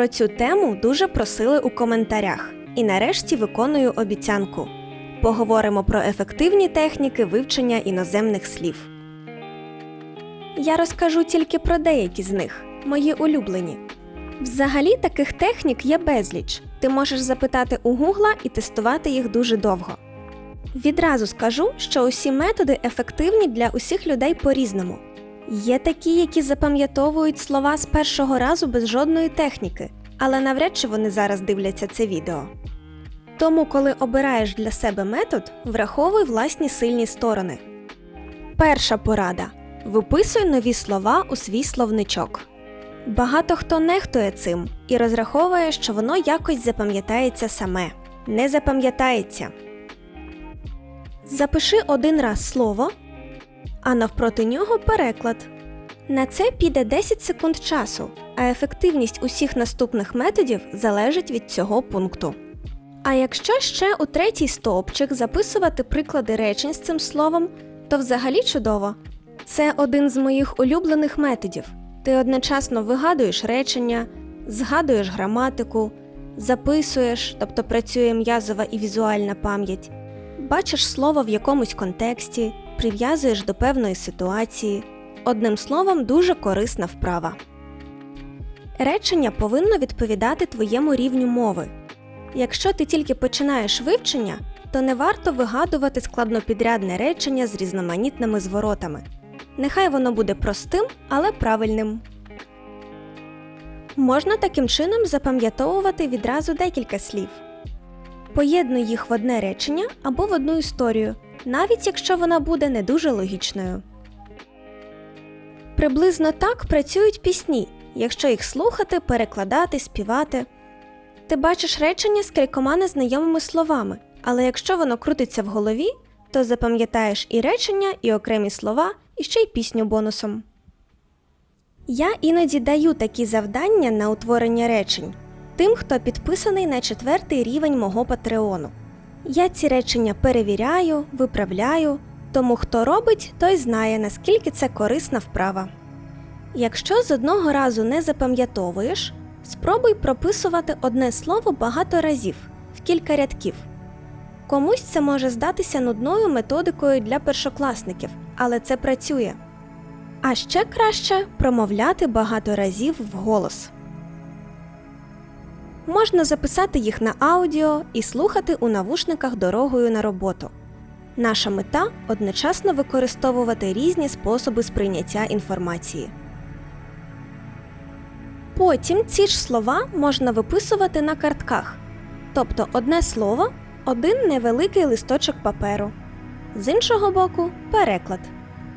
Про цю тему дуже просили у коментарях, і нарешті виконую обіцянку. Поговоримо про ефективні техніки вивчення іноземних слів. Я розкажу тільки про деякі з них, мої улюблені. Взагалі таких технік є безліч. Ти можеш запитати у Гугла і тестувати їх дуже довго. Відразу скажу, що усі методи ефективні для усіх людей по-різному. Є такі, які запам'ятовують слова з першого разу без жодної техніки, але навряд чи вони зараз дивляться це відео. Тому, коли обираєш для себе метод, враховуй власні сильні сторони. Перша порада: виписуй нові слова у свій словничок. Багато хто нехтує цим і розраховує, що воно якось запам'ятається саме. Не запам'ятається. Запиши один раз слово, а навпроти нього переклад. На це піде 10 секунд часу, а ефективність усіх наступних методів залежить від цього пункту. А якщо ще у третій стовпчик записувати приклади речень з цим словом, то взагалі чудово. Це один з моїх улюблених методів. Ти одночасно вигадуєш речення, згадуєш граматику, записуєш, тобто працює м'язова і візуальна пам'ять, бачиш слово в якомусь контексті, прив'язуєш до певної ситуації. Одним словом, дуже корисна вправа. Речення повинно відповідати твоєму рівню мови. Якщо ти тільки починаєш вивчення, то не варто вигадувати складнопідрядне речення з різноманітними зворотами. Нехай воно буде простим, але правильним. Можна таким чином запам'ятовувати відразу декілька слів. Поєднуй їх в одне речення або в одну історію, навіть якщо вона буде не дуже логічною. Приблизно так працюють пісні, якщо їх слухати, перекладати, співати. Ти бачиш речення з кількома незнайомими словами, але якщо воно крутиться в голові, то запам'ятаєш і речення, і окремі слова, і ще й пісню бонусом. Я іноді даю такі завдання на утворення речень тим, хто підписаний на четвертий рівень мого патреону. Я ці речення перевіряю, виправляю, тому хто робить, той знає, наскільки це корисна вправа. Якщо з одного разу не запам'ятовуєш, спробуй прописувати одне слово багато разів в кілька рядків. Комусь це може здатися нудною методикою для першокласників, але це працює. А ще краще промовляти багато разів вголос. Можна записати їх на аудіо і слухати у навушниках дорогою на роботу. Наша мета одночасно використовувати різні способи сприйняття інформації. Потім ці ж слова можна виписувати на картках, тобто одне слово, один невеликий листочок паперу. З іншого боку переклад.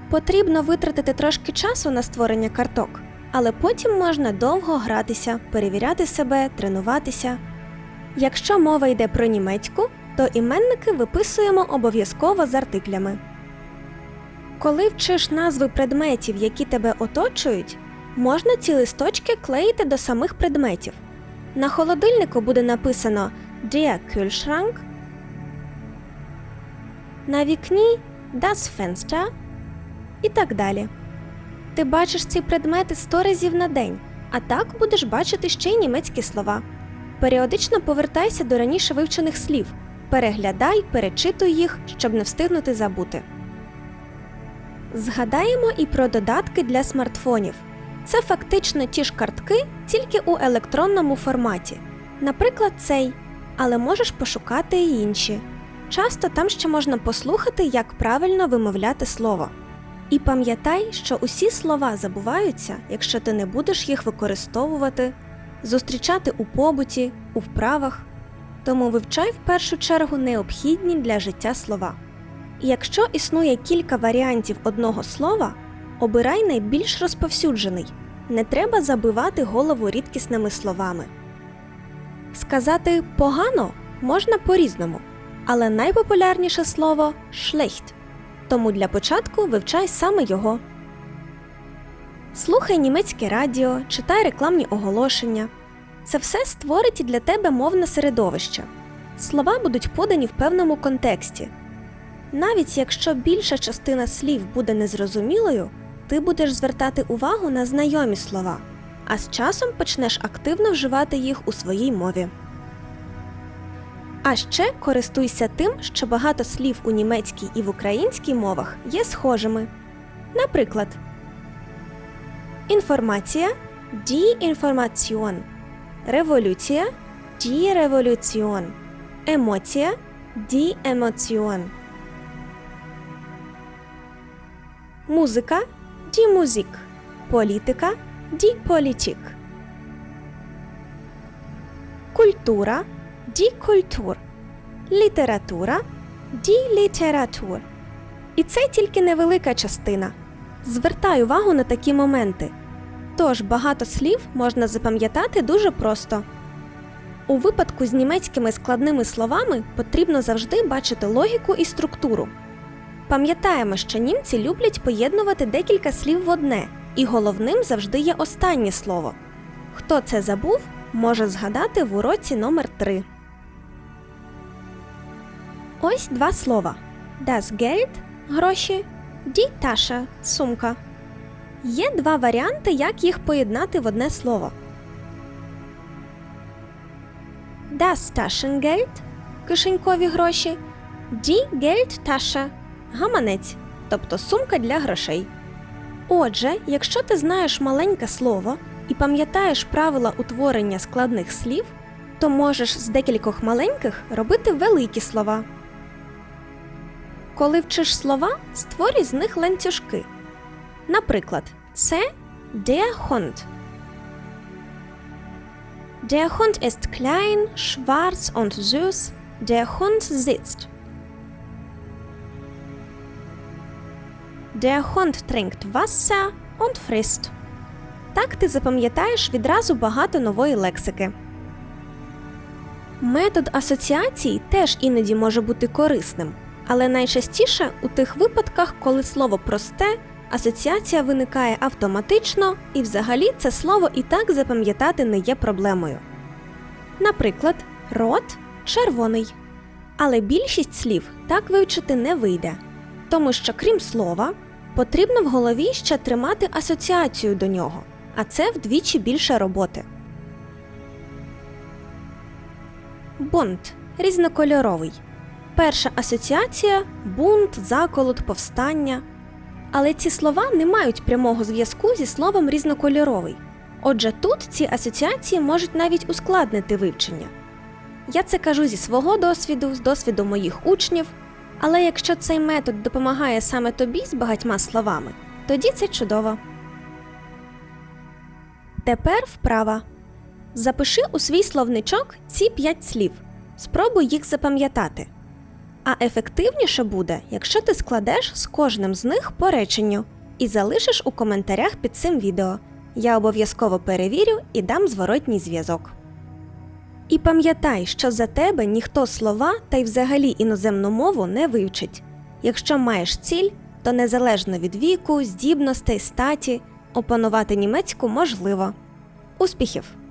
Потрібно витратити трошки часу на створення карток, але потім можна довго гратися, перевіряти себе, тренуватися. Якщо мова йде про німецьку, то іменники виписуємо обов'язково з артиклями. Коли вчиш назви предметів, які тебе оточують, можна ці листочки клеїти до самих предметів. На холодильнику буде написано Der Kühlschrank, на вікні Das Fenster і так далі. Ти бачиш ці предмети 100 разів на день, а так будеш бачити ще й німецькі слова. Періодично повертайся до раніше вивчених слів, переглядай, перечитуй їх, щоб не встигнути забути. Згадаємо і про додатки для смартфонів. Це фактично ті ж картки, тільки у електронному форматі. Наприклад, цей, але можеш пошукати і інші. Часто там ще можна послухати, як правильно вимовляти слово. І пам'ятай, що усі слова забуваються, якщо ти не будеш їх використовувати, зустрічати у побуті, у вправах. Тому вивчай в першу чергу необхідні для життя слова. І якщо існує кілька варіантів одного слова, обирай найбільш розповсюджений. Не треба забивати голову рідкісними словами. Сказати погано можна по-різному, але найпопулярніше слово schlecht. Тому для початку вивчай саме його. Слухай німецьке радіо, читай рекламні оголошення. Це все створить для тебе мовне середовище. Слова будуть подані в певному контексті. Навіть якщо більша частина слів буде незрозумілою, ти будеш звертати увагу на знайомі слова, а з часом почнеш активно вживати їх у своїй мові. А ще користуйся тим, що багато слів у німецькій і в українській мовах є схожими. Наприклад, інформація die Information, революція die Revolution, емоція die Emotion, музика die Musik, політика die Politik, культура die Kultur, література die Literatur. І це тільки невелика частина. Звертай увагу на такі моменти. Тож багато слів можна запам'ятати дуже просто. У випадку з німецькими складними словами потрібно завжди бачити логіку і структуру. Пам'ятаємо, що німці люблять поєднувати декілька слів в одне, і головним завжди є останнє слово. Хто це забув, може згадати в уроці номер 3 Ось два слова: Das Geld – гроші, Die Tasche – сумка. Є два варіанти, як їх поєднати в одне слово. Das Taschengeld – кишенькові гроші, Die Geldtasche – гаманець, тобто сумка для грошей. Отже, якщо ти знаєш маленьке слово і пам'ятаєш правила утворення складних слів, то можеш з декількох маленьких робити великі слова. Коли вчиш слова, створюй з них ланцюжки. Наприклад, це der Hund. Der Hund ist klein, schwarz und süß. Der Hund sitzt. Der Hund trinkt Wasser und frisst. Так ти запам'ятаєш відразу багато нової лексики. Метод асоціацій теж іноді може бути корисним, але найчастіше у тих випадках, коли слово просте, асоціація виникає автоматично, і взагалі це слово і так запам'ятати не є проблемою. Наприклад, рот червоний. Але більшість слів так вивчити не вийде, тому що, крім слова, потрібно в голові ще тримати асоціацію до нього, а це вдвічі більше роботи. Бунт різнокольоровий. Перша асоціація бунт, заколот, повстання. Але ці слова не мають прямого зв'язку зі словом різнокольоровий. Отже, тут ці асоціації можуть навіть ускладнити вивчення. Я це кажу зі свого досвіду, з досвіду моїх учнів. Але якщо цей метод допомагає саме тобі з багатьма словами, тоді це чудово. Тепер вправа. Запиши у свій словничок ці п'ять слів. Спробуй їх запам'ятати. А ефективніше буде, якщо ти складеш з кожним з них по реченню і залишиш у коментарях під цим відео. Я обов'язково перевірю і дам зворотній зв'язок. І пам'ятай, що за тебе ніхто слова та й взагалі іноземну мову не вивчить. Якщо маєш ціль, то незалежно від віку, здібностей, статі, опанувати німецьку можливо. Успіхів!